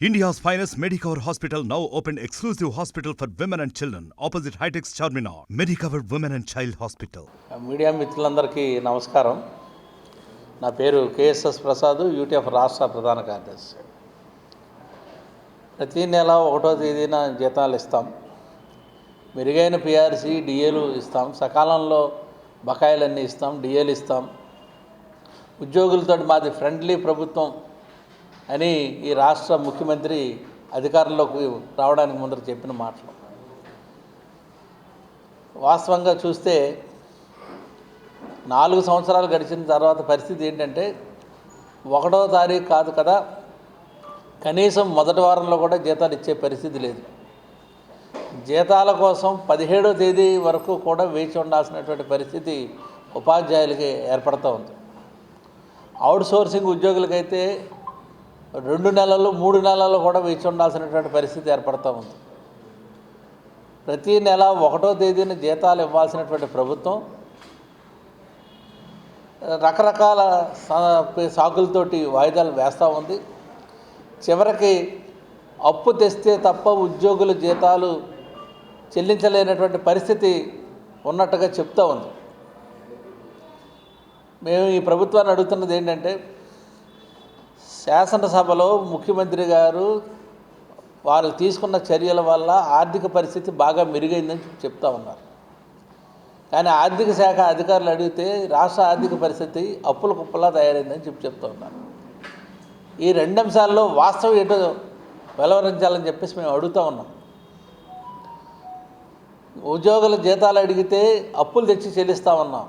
India's finest Medicover hospital now open exclusive hospital for women and children opposite Hitex Charminar Medicover women and child hospital media మిత్రులందరికీ నమస్కారం నా పేరు KSS Prasad UTF రాష్ట్ర ప్రధాన కార్యదర్శి ప్రతి నెల ఒకటో తేదీన జీతాలు ఇస్తాం మెరుగైన పిఆర్సీ డిఏలు ఇస్తాం సకాలంలో బకాయిలన్నీ ఇస్తాం డిఏలు ఇస్తాం ఉద్యోగులతో మాది ఫ్రెండ్లీ ప్రభుత్వం అని ఈ రాష్ట్ర ముఖ్యమంత్రి అధికారంలోకి రావడానికి ముందర చెప్పిన మాటలు. వాస్తవంగా చూస్తే నాలుగు సంవత్సరాలు గడిచిన తర్వాత పరిస్థితి ఏంటంటే ఒకటో తారీఖు కాదు కదా కనీసం మొదటి వారంలో కూడా జీతాలు ఇచ్చే పరిస్థితి లేదు. జీతాల కోసం పదిహేడో తేదీ వరకు కూడా వేచి ఉండాల్సినటువంటి పరిస్థితి ఉపాధ్యాయులకి ఏర్పడుతూ ఉంది. అవుట్ సోర్సింగ్ ఉద్యోగులకైతే రెండు నెలలు మూడు నెలలు కూడా వేచి ఉండాల్సినటువంటి పరిస్థితి ఏర్పడుతూ ఉంది. ప్రతి నెల ఒకటో తేదీన జీతాలు ఇవ్వాల్సినటువంటి ప్రభుత్వం రకరకాల సా- సాకులతోటి వాయిదాలు వేస్తూ ఉంది. చివరికి అప్పు తెస్తే తప్ప ఉద్యోగుల జీతాలు చెల్లించలేనటువంటి పరిస్థితి ఉన్నట్టుగా చెప్తూ ఉంది. మేము ఈ ప్రభుత్వాన్ని అడుగుతున్నది ఏంటంటే శాసనసభలో ముఖ్యమంత్రి గారు వారు తీసుకున్న చర్యల వల్ల ఆర్థిక పరిస్థితి బాగా మెరుగైందని చెప్తా ఉన్నారు. కానీ ఆర్థిక శాఖ అధికారులు అడిగితే రాష్ట్ర ఆర్థిక పరిస్థితి అప్పుల కుప్పలా తయారైందని చెప్పి చెప్తా ఉన్నారు. ఈ రెండు అంశాల్లో వాస్తవం ఏంటో వెలవరించాలని చెప్పేసి మేము అడుగుతూ ఉన్నాం. ఉద్యోగుల జీతాలు అడిగితే అప్పులు తెచ్చి చెల్లిస్తూ ఉన్నాం.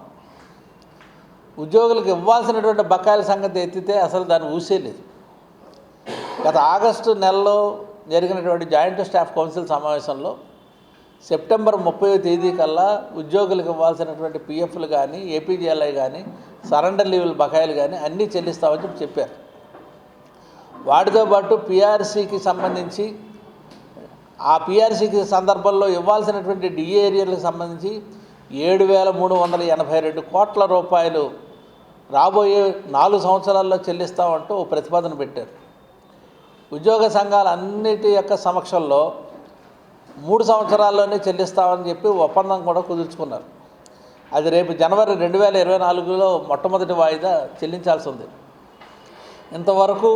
ఉద్యోగులకు ఇవ్వాల్సినటువంటి బకాయిల సంగతి ఎత్తితే అసలు దాన్ని ఊసేయలేదు గత ఆగస్టు నెలలో జరిగినటువంటి జాయింట్ స్టాఫ్ కౌన్సిల్ సమావేశంలో సెప్టెంబర్ ముప్పై తేదీ కల్లా ఉద్యోగులకు ఇవ్వాల్సినటువంటి పిఎఫ్లు కానీ ఏపీజీఎల్ఐ కానీ సరెండర్ లీవుల బకాయిలు కానీ అన్నీ చెల్లిస్తామని చెప్పి చెప్పారు. వాటితో పాటు పిఆర్సీకి సంబంధించి ఆ పిఆర్సీకి సందర్భంలో ఇవ్వాల్సినటువంటి డిఏ ఏరియాలకు సంబంధించి ఏడు వేల మూడు వందల ఎనభై రెండు కోట్ల రూపాయలు రాబోయే నాలుగు సంవత్సరాల్లో చెల్లిస్తామంటూ ఓ ప్రతిపాదన పెట్టారు. ఉద్యోగ సంఘాలు అన్నిటి యొక్క సమక్షంలో మూడు సంవత్సరాల్లోనే చెల్లిస్తామని చెప్పి ఒప్పందం కూడా కుదుర్చుకున్నారు. అది రేపు జనవరి రెండు వేల ఇరవై నాలుగులో మొట్టమొదటి వాయిదా చెల్లించాల్సి ఉంది ఇంతవరకు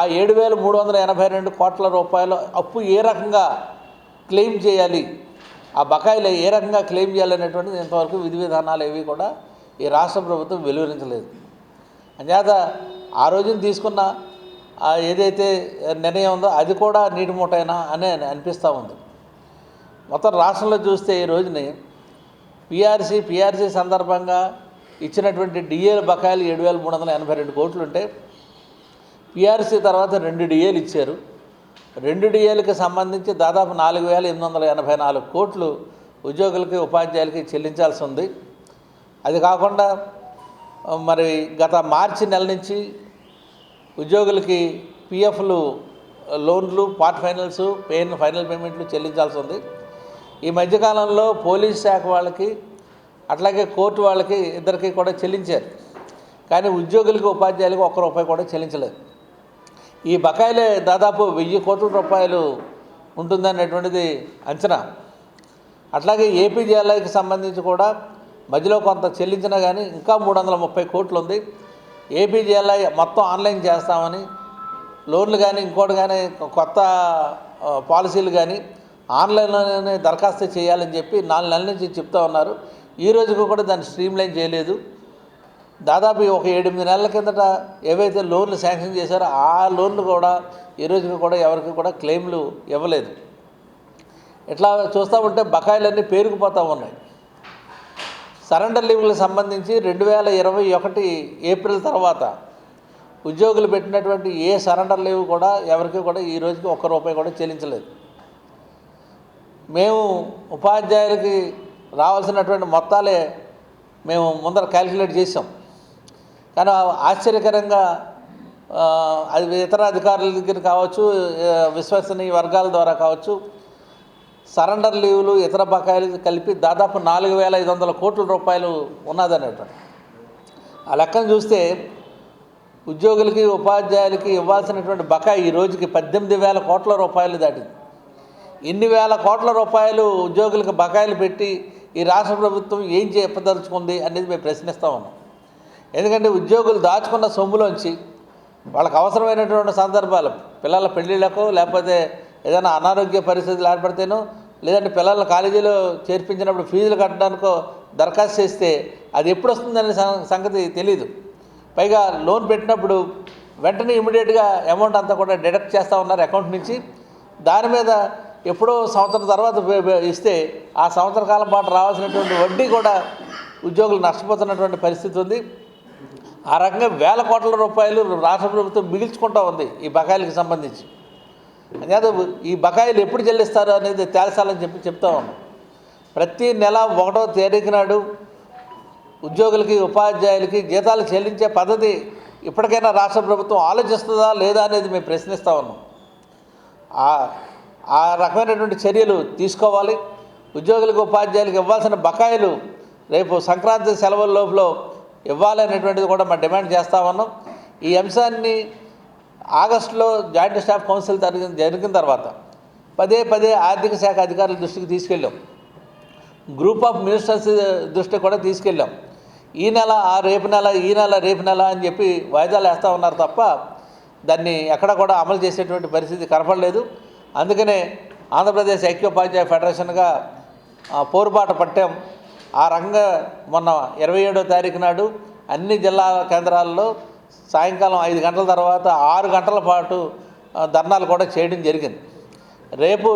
ఆ ఏడు వేల మూడు వందల ఎనభై రెండు కోట్ల రూపాయల అప్పు ఏ రకంగా క్లెయిమ్ చేయాలి ఆ బకాయిలు ఏ రకంగా క్లెయిమ్ చేయాలనేటువంటిది ఇంతవరకు విధి విధానాలు ఏవి కూడా ఈ రాష్ట్ర ప్రభుత్వం వెలువరించలేదు. అంచేత ఆ రోజున తీసుకున్న ఏదైతే నిర్ణయం ఉందో అది కూడా నీటి మూటైనా అనే అనిపిస్తూ ఉంది. మొత్తం రాష్ట్రంలో చూస్తే ఈ రోజుని పిఆర్సీ పిఆర్సీ సందర్భంగా ఇచ్చినటువంటి డిఏల బకాయిలు ఏడు వేల మూడు వందల ఎనభై రెండు కోట్లు ఉంటే పిఆర్సీ తర్వాత రెండు డిఏలు ఇచ్చారు. రెండు డిఏలకు సంబంధించి దాదాపు నాలుగు వేల ఎనిమిది వందల ఎనభై నాలుగు కోట్లు ఉద్యోగులకి ఉపాధ్యాయులకి చెల్లించాల్సి ఉంది. అది కాకుండా మరి గత మార్చి నెల నుంచి ఉద్యోగులకి పిఎఫ్లు లోన్లు పార్ట్ ఫైనల్స్ పేన్ ఫైనల్ పేమెంట్లు చెల్లించాల్సి ఉంది. ఈ మధ్యకాలంలో పోలీస్ శాఖ వాళ్ళకి అట్లాగే కోర్టు వాళ్ళకి ఇద్దరికి కూడా చెల్లించారు. కానీ ఉద్యోగులకి ఉపాధ్యాయులకు ఒక్క రూపాయి కూడా చెల్లించలేదు. ఈ బకాయిలే దాదాపు వెయ్యి కోట్ల రూపాయలు ఉంటుందనేటువంటిది అంచనా. అట్లాగే ఏపీజీఎల్ఐకి సంబంధించి కూడా మధ్యలో కొంత చెల్లించినా కానీ ఇంకా మూడు వందల ముప్పై కోట్లు ఉంది ఏపీజేఎల్ఐ మొత్తం ఆన్లైన్ చేస్తామని లోన్లు కానీ ఇంకోటి కానీ కొత్త పాలసీలు కానీ ఆన్లైన్లోనే దరఖాస్తు చేయాలని చెప్పి నాలుగు నెలల నుంచి చెప్తా ఉన్నారు. ఈ రోజుకు కూడా దాన్ని స్ట్రీమ్లైన్ చేయలేదు. దాదాపు ఒక ఏడెనిమిది నెలల కిందట ఏవైతే లోన్లు శాంక్షన్ చేశారో ఆ లోన్లు కూడా ఈ రోజుకి కూడా ఎవరికి కూడా క్లెయిమ్లు ఇవ్వలేదు. ఇట్లా చూస్తూ ఉంటే బకాయిలన్నీ పేరుకుపోతూ ఉన్నాయి. సరెండర్ లీవ్లకు సంబంధించి రెండు వేల ఇరవై ఒకటి ఏప్రిల్ తర్వాత ఉద్యోగులు పెట్టినటువంటి ఏ సరెండర్ లీవ్ కూడా ఎవరికి కూడా ఈ రోజుకి ఒక్క రూపాయి కూడా చెల్లించలేదు. మేము ఉపాధ్యాయులకి రావాల్సినటువంటి మొత్తాలే మేము ముందర క్యాలిక్యులేట్ చేసాం కానీ ఆశ్చర్యకరంగా అది ఇతర అధికారుల దగ్గర కావచ్చు విశ్వసనీయ వర్గాల ద్వారా కావచ్చు సరెండర్ లీవులు ఇతర బకాయిలు కలిపి దాదాపు నాలుగు వేల ఐదు వందల కోట్ల రూపాయలు ఉన్నదనేటువంటి ఆ లెక్కను చూస్తే ఉద్యోగులకి ఉపాధ్యాయులకి ఇవ్వాల్సినటువంటి బకాయి ఈ రోజుకి పద్దెనిమిది వేల కోట్ల రూపాయలు దాటింది. ఇన్ని వేల కోట్ల రూపాయలు ఉద్యోగులకు బకాయిలు పెట్టి ఈ రాష్ట్ర ప్రభుత్వం ఏం చెప్పదలుచుకుంది అనేది మేము ప్రశ్నిస్తూ ఉన్నాం. ఎందుకంటే ఉద్యోగులు దాచుకున్న సొమ్ములోంచి వాళ్ళకి అవసరమైనటువంటి సందర్భాలు పిల్లల పెళ్ళిళ్ళకు లేకపోతే ఏదైనా అనారోగ్య పరిస్థితులు ఏర్పడితేనో లేదంటే పిల్లల్ని కాలేజీలో చేర్పించినప్పుడు ఫీజులు కట్టడానికో దరఖాస్తు చేస్తే అది ఎప్పుడు వస్తుందనే సం- సంగతి తెలీదు. పైగా లోన్ పెట్టినప్పుడు వెంటనే ఇమీడియట్గా అమౌంట్ అంతా కూడా డిడక్ట్ చేస్తూ ఉన్నారు అకౌంట్ నుంచి. దాని మీద ఎప్పుడో సంవత్సరం తర్వాత ఇస్తే ఆ సంవత్సర కాలం పాటు రావాల్సినటువంటి వడ్డీ కూడా ఉద్యోగులు నష్టపోతున్నటువంటి పరిస్థితి ఉంది. ఆ రకంగా వేల కోట్ల రూపాయలు రాష్ట్ర ప్రభుత్వం మిగిల్చుకుంటూ ఉంది ఈ బకాయిలకు సంబంధించి. అంచేత ఈ బకాయిలు ఎప్పుడు చెల్లిస్తారు అనేది తేల్చాలని చెప్పి చెప్తా ఉన్నాం. ప్రతి నెల ఒకటో తేదీకి నాడు ఉద్యోగులకి ఉపాధ్యాయులకి జీతాలు చెల్లించే పద్ధతి ఇప్పటికైనా రాష్ట్ర ప్రభుత్వం ఆలోచిస్తుందా లేదా అనేది మేము ప్రశ్నిస్తూ ఉన్నాం. ఆ- రకమైనటువంటి చర్యలు తీసుకోవాలి. ఉద్యోగులకు ఉపాధ్యాయులకు ఇవ్వాల్సిన బకాయిలు రేపు సంక్రాంతి సెలవుల లోపల ఇవ్వాలి అనేటువంటిది కూడా మనం డిమాండ్ చేస్తా ఉన్నాం. ఈ అంశాన్ని ఆగస్టులో జాయింట్ స్టాఫ్ కౌన్సిల్ జరిగిన జరిగిన తర్వాత పదే పదే ఆర్థిక శాఖ అధికారుల దృష్టికి తీసుకెళ్ళాం. గ్రూప్ ఆఫ్ మినిస్టర్స్ దృష్టికి కూడా తీసుకెళ్ళాం. ఈ నెల ఆ రేపు నెల ఈ నెల రేపు నెల అని చెప్పి వాయిదాలు వేస్తూ ఉన్నారు తప్ప దాన్ని ఎక్కడ కూడా అమలు చేసేటువంటి పరిస్థితి కనపడలేదు. అందుకనే ఆంధ్రప్రదేశ్ ఐక్యోపాధ్యాయ ఫెడరేషన్గా ఆ, పోరుబాట పట్టాం. ఆ రంగ మొన్న ఇరవై ఏడో తారీఖు నాడు అన్ని జిల్లా కేంద్రాల్లో సాయంకాలం ఐదు గంటల తర్వాత ఆరు గంటల పాటు ధర్నాలు కూడా చేయడం జరిగింది. రేపు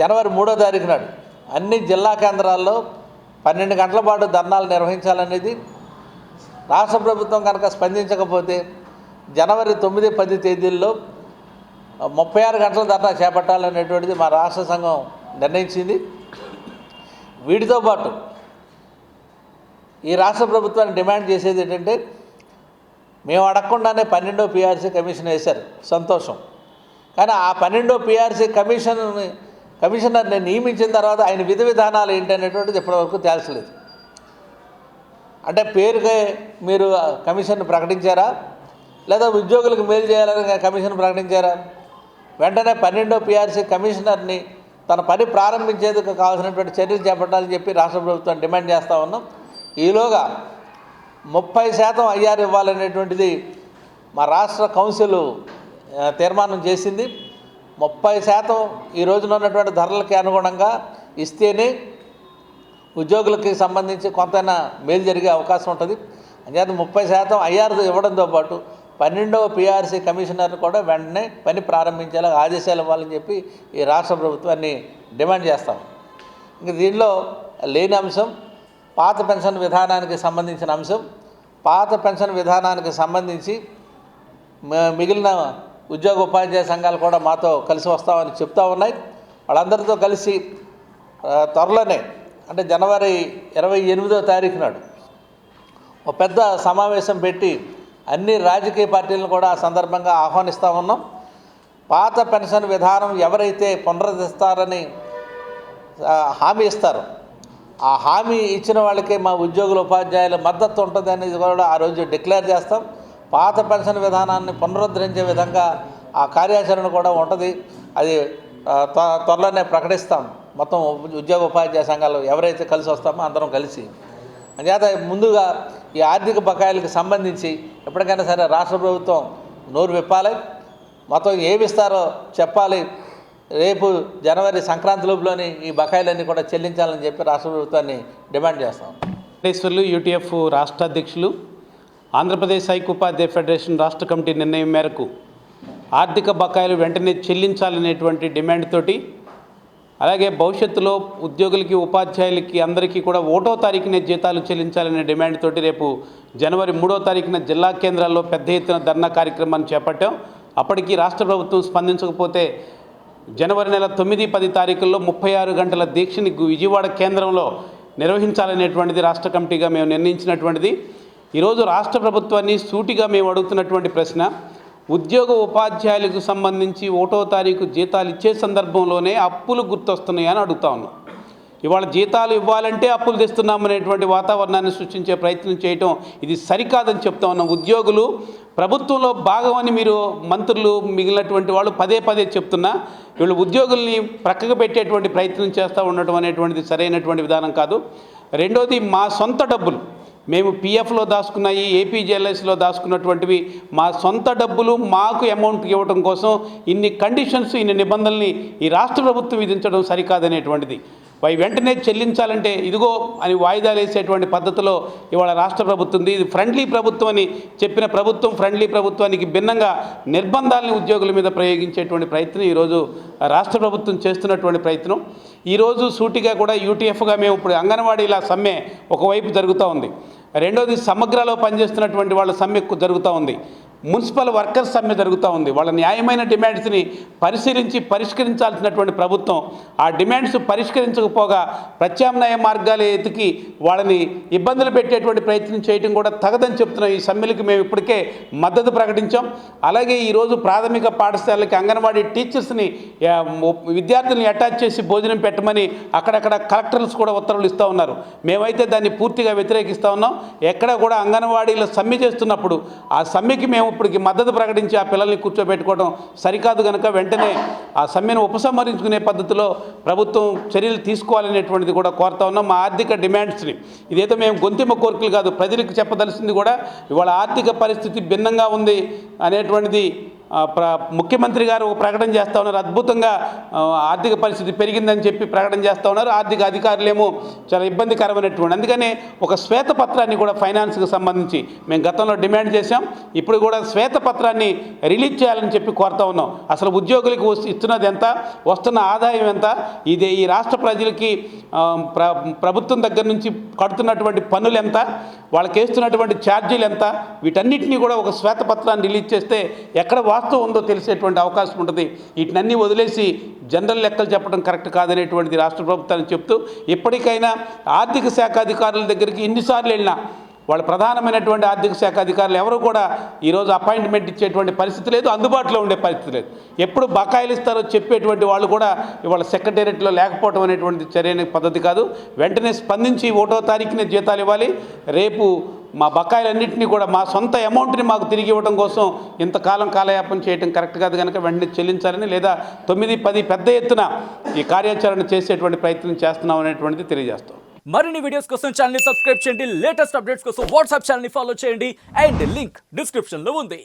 జనవరి మూడో తారీఖు నాడు అన్ని జిల్లా కేంద్రాల్లో పన్నెండు గంటల పాటు ధర్నాలు నిర్వహించాలనేది రాష్ట్ర ప్రభుత్వం కనుక స్పందించకపోతే జనవరి తొమ్మిది పది తేదీల్లో ముప్పై ఆరు గంటల ధర్నా చేపట్టాలనేటువంటిది మా రాష్ట్ర సంఘం నిర్ణయించింది. వీటితో పాటు ఈ రాష్ట్ర ప్రభుత్వాన్ని డిమాండ్ చేసేది ఏంటంటే మేము అడగకుండానే పన్నెండో పిఆర్సీ కమిషన్ వేశారు. సంతోషం. కానీ ఆ పన్నెండో పిఆర్సీ కమిషన్ కమిషనర్ని నియమించిన తర్వాత ఆయన విధి విధానాలు ఏంటి అనేటువంటిది ఇప్పటివరకు తేల్చలేదు. అంటే పేరుకే మీరు కమిషన్ ప్రకటించారా? లేదా ఉద్యోగులకు మేలు చేయాలని కమిషన్ ప్రకటించారా? వెంటనే పన్నెండో పిఆర్సీ కమిషనర్ని తన పని ప్రారంభించేందుకు కావాల్సినటువంటి చర్యలు చేపట్టాలని చెప్పి రాష్ట్ర ప్రభుత్వం డిమాండ్ చేస్తూ ఉన్నాం. ఈలోగా ముప్పై శాతం ఐఆర్ ఇవ్వాలనేటువంటిది మా రాష్ట్ర కౌన్సిల్ తీర్మానం చేసింది. ముప్పై శాతం ఈ రోజున ఉన్నటువంటి ధరలకి అనుగుణంగా ఇస్తేనే ఉద్యోగులకి సంబంధించి కొంతైనా మేలు జరిగే అవకాశం ఉంటుంది. అంచేత ముప్పై శాతం ఐఆర్ ఇవ్వడంతో పాటు పన్నెండవ పిఆర్సీ కమిషనర్ కూడా వెంటనే పని ప్రారంభించేలా ఆదేశాలు ఇవ్వాలని చెప్పి ఈ రాష్ట్ర ప్రభుత్వాన్ని డిమాండ్ చేస్తాం. ఇంక దీనిలో లేని అంశం పాత పెన్షన్ విధానానికి సంబంధించిన అంశం. పాత పెన్షన్ విధానానికి సంబంధించి మిగిలిన ఉద్యోగ ఉపాధ్యాయ సంఘాలు కూడా మాతో కలిసి వస్తామని చెప్తా ఉన్నాయి. వాళ్ళందరితో కలిసి త్వరలోనే అంటే జనవరి ఇరవై ఎనిమిదో తారీఖు నాడు ఒక పెద్ద సమావేశం పెట్టి అన్ని రాజకీయ పార్టీలను కూడా ఆ సందర్భంగా ఆహ్వానిస్తూ ఉన్నాం. పాత పెన్షన్ విధానం ఎవరైతే పునరుద్ధరిస్తారని హామీ ఇస్తారు ఆ హామీ ఇచ్చిన వాళ్ళకే మా ఉద్యోగుల ఉపాధ్యాయుల మద్దతు ఉంటుంది అనేది కూడా ఆ రోజు డిక్లేర్ చేస్తాం. పాత పెన్షన్ విధానాన్ని పునరుద్ధరించే విధంగా ఆ కార్యాచరణ కూడా ఉంటుంది. అది త్వ- త్వరలోనే ప్రకటిస్తాం. మొత్తం ఉద్యోగ ఉపాధ్యాయ సంఘాలు ఎవరైతే కలిసి వస్తామో అందరం కలిసి. అంచేత ముందుగా ఈ ఆర్థిక బకాయిలకు సంబంధించి ఎప్పటికైనా సరే రాష్ట్ర ప్రభుత్వం నోరు విప్పాలి. మొత్తం ఏమి ఇస్తారో చెప్పాలి. రేపు జనవరి సంక్రాంతి లోపులోని ఈ బకాయిలన్నీ కూడా చెల్లించాలని చెప్పి రాష్ట్ర ప్రభుత్వాన్ని డిమాండ్ చేస్తాం. వెంకటేశ్వర్లు యూటీఎఫ్ రాష్ట్ర అధ్యక్షులు ఆంధ్రప్రదేశ్ ఐక్యోపాధ్యాయ ఫెడరేషన్ రాష్ట్ర కమిటీ నిర్ణయం మేరకు ఆర్థిక బకాయిలు వెంటనే చెల్లించాలనేటువంటి డిమాండ్ తోటి అలాగే భవిష్యత్తులో ఉద్యోగులకి ఉపాధ్యాయులకి అందరికీ కూడా ఒకటో తారీఖునే జీతాలు చెల్లించాలనే డిమాండ్ తోటి రేపు జనవరి మూడో తారీఖున జిల్లా కేంద్రాల్లో పెద్ద ఎత్తున ధర్నా కార్యక్రమాన్ని చేపట్టాం. అప్పటికి రాష్ట్ర ప్రభుత్వం స్పందించకపోతే జనవరి నెల తొమ్మిది పది తారీఖుల్లో ముప్పై ఆరు గంటల దీక్షని విజయవాడ కేంద్రంలో నిర్వహించాలనేటువంటిది రాష్ట్ర కమిటీగా మేము నిర్ణయించినటువంటిది. ఈరోజు రాష్ట్ర ప్రభుత్వాన్ని సూటిగా మేము అడుగుతున్నటువంటి ప్రశ్న ఉద్యోగ ఉపాధ్యాయులకు సంబంధించి ఒకటో తారీఖు జీతాలు ఇచ్చే సందర్భంలోనే అప్పులు గుర్తొస్తున్నాయని అడుగుతా ఉన్నాం. ఇవాళ జీతాలు ఇవ్వాలంటే అప్పులు తెస్తున్నామనేటువంటి వాతావరణాన్ని సృష్టించే ప్రయత్నం చేయటం ఇది సరికాదని చెప్తా ఉన్నాం ఉద్యోగులు ప్రభుత్వంలో భాగమని మీరు మంత్రులు మిగిలినటువంటి వాళ్ళు పదే పదే చెప్తున్నా వీళ్ళు ఉద్యోగుల్ని ప్రక్కకు పెట్టేటువంటి ప్రయత్నం చేస్తూ ఉండటం అనేటువంటిది సరైనటువంటి విధానం కాదు. రెండోది మా సొంత డబ్బులు. మేము పిఎఫ్లో దాచుకున్నాయి ఏపీజేఎల్ఎస్లో దాచుకున్నటువంటివి. మా సొంత డబ్బులు మాకు అమౌంట్ ఇవ్వడం కోసం ఇన్ని కండిషన్స్ ఇన్ని నిబంధనల్ని ఈ రాష్ట్ర ప్రభుత్వం విధించడం సరికాదనేటువంటిది. అవి వెంటనే చెల్లించాలంటే ఇదిగో అని వాయిదాలు వేసేటువంటి పద్ధతిలో ఇవాళ రాష్ట్ర ప్రభుత్వం ఉంది. ఇది ఫ్రెండ్లీ ప్రభుత్వం అని చెప్పిన ప్రభుత్వం ఫ్రెండ్లీ ప్రభుత్వానికి భిన్నంగా నిర్బంధాలని ఉద్యోగుల మీద ప్రయోగించేటువంటి ప్రయత్నం ఈరోజు రాష్ట్ర ప్రభుత్వం చేస్తున్నటువంటి ప్రయత్నం. ఈరోజు సూటిగా కూడా యూటీఎఫ్గా మేము ఇప్పుడు అంగన్వాడీల సమ్మె ఒకవైపు జరుగుతూ ఉంది. రెండోది సమగ్రలో పనిచేస్తున్నటువంటి వాళ్ళ సమ్మె జరుగుతూ ఉంది. మున్సిపల్ వర్కర్స్ సమ్మె జరుగుతూ ఉంది. వాళ్ళ న్యాయమైన డిమాండ్స్ని పరిశీలించి పరిష్కరించాల్సినటువంటి ప్రభుత్వం ఆ డిమాండ్స్ పరిష్కరించకపోగా ప్రత్యామ్నాయ మార్గాలు ఎతికి వాళ్ళని ఇబ్బందులు పెట్టేటువంటి ప్రయత్నం చేయడం కూడా తగదని చెప్తున్నాం ఈ సమ్మెలకి మేము ఇప్పటికే మద్దతు ప్రకటించాం. అలాగే ఈరోజు ప్రాథమిక పాఠశాలకి అంగన్వాడీ టీచర్స్ని విద్యార్థుల్ని అటాచ్ చేసి భోజనం పెట్టమని అక్కడక్కడ కలెక్టర్స్ కూడా ఉత్తర్వులు ఇస్తూ ఉన్నారు. మేమైతే దాన్ని పూర్తిగా వ్యతిరేకిస్తూ ఉన్నాం. ఎక్కడ కూడా అంగన్వాడీలో సమ్మె చేస్తున్నప్పుడు ఆ సమ్మెకి మేము ఇప్పటికి మద్దతు ప్రకటించి ఆ పిల్లల్ని కూర్చోబెట్టుకోవడం సరికాదు కనుక వెంటనే ఆ సమ్మెను ఉపసంహరించుకునే పద్ధతిలో ప్రభుత్వం చర్యలు తీసుకోవాలనేటువంటిది కూడా కోరుతా ఉన్నాం. మా ఆర్థిక డిమాండ్స్ని ఇదేదో మేము గొంతిమ కోరికలు కాదు ప్రజలకు చెప్పదలసింది కూడా ఇవాళ ఆర్థిక పరిస్థితి భిన్నంగా ఉంది అనేటువంటిది ముఖ్యమంత్రి గారు ఒక ప్రకటన చేస్తూ ఉన్నారు. అద్భుతంగా ఆర్థిక పరిస్థితి పెరిగిందని చెప్పి ప్రకటన చేస్తూ ఉన్నారు. ఆర్థిక అధికారులేమో చాలా ఇబ్బందికరమైనటువంటి అందుకనే ఒక శ్వేతపత్రాన్ని కూడా ఫైనాన్స్కి సంబంధించి మేము గతంలో డిమాండ్ చేశాం. ఇప్పుడు కూడా శ్వేతపత్రాన్ని రిలీజ్ చేయాలని చెప్పి కోరుతా ఉన్నాం. అసలు ఉద్యోగులకు వస్తు- ఇస్తున్నది ఎంత? వస్తున్న ఆదాయం ఎంత? ఇది ఈ రాష్ట్ర ప్రజలకి ప్ర ప్రభుత్వం దగ్గర నుంచి కడుతున్నటువంటి పన్నులు ఎంత? వాళ్ళకి వేస్తున్నటువంటి ఛార్జీలు ఎంత? వీటన్నిటినీ కూడా ఒక శ్వేతపత్రాన్ని రిలీజ్ చేస్తే ఎక్కడ వాస్తవం ఉందో తెలిసేటువంటి అవకాశం ఉంటుంది. వీటినన్నీ వదిలేసి జనరల్ లెక్కలు చెప్పడం కరెక్ట్ కాదనేటువంటిది రాష్ట్ర ప్రభుత్వాన్ని చెప్తూ ఎప్పటికైనా ఆర్థిక శాఖ అధికారుల దగ్గరికి ఎన్నిసార్లు వెళ్ళినా వాళ్ళ ప్రధానమైనటువంటి ఆర్థిక శాఖ అధికారులు ఎవరు కూడా ఈరోజు అపాయింట్మెంట్ ఇచ్చేటువంటి పరిస్థితి లేదు అందుబాటులో ఉండే పరిస్థితి లేదు. ఎప్పుడు బకాయిలు ఇస్తారో చెప్పేటువంటి వాళ్ళు కూడా ఇవాళ సెక్రటేరియట్లో లేకపోవడం అనేటువంటి చర్యనే పద్ధతి కాదు. వెంటనే స్పందించి ఒకటో తారీఖునే జీతాలు ఇవ్వాలి. రేపు మా బకాయిలన్నింటినీ కూడా మా సొంత అమౌంట్ని మాకు తిరిగి ఇవ్వడం కోసం ఇంతకాలం కాలయాపన చేయడం కరెక్ట్ కాదు కనుక వెంటనే చెల్లించాలని లేదా తొమ్మిది పది పెద్ద ఎత్తున ఈ కార్యాచరణ చేసేటువంటి ప్రయత్నం చేస్తున్నాం అనేటువంటిది తెలియజేస్తాం. మరిన్ని వీడియోస్ కోసం ఛానల్ సబ్స్క్రైబ్ చేయండి. లేటెస్ట్ అప్డేట్స్ కోసం వాట్సాప్ ఛానల్ని ఫాలో చేయండి. అండ్ లింక్ డిస్క్రిప్షన్లో ఉంది.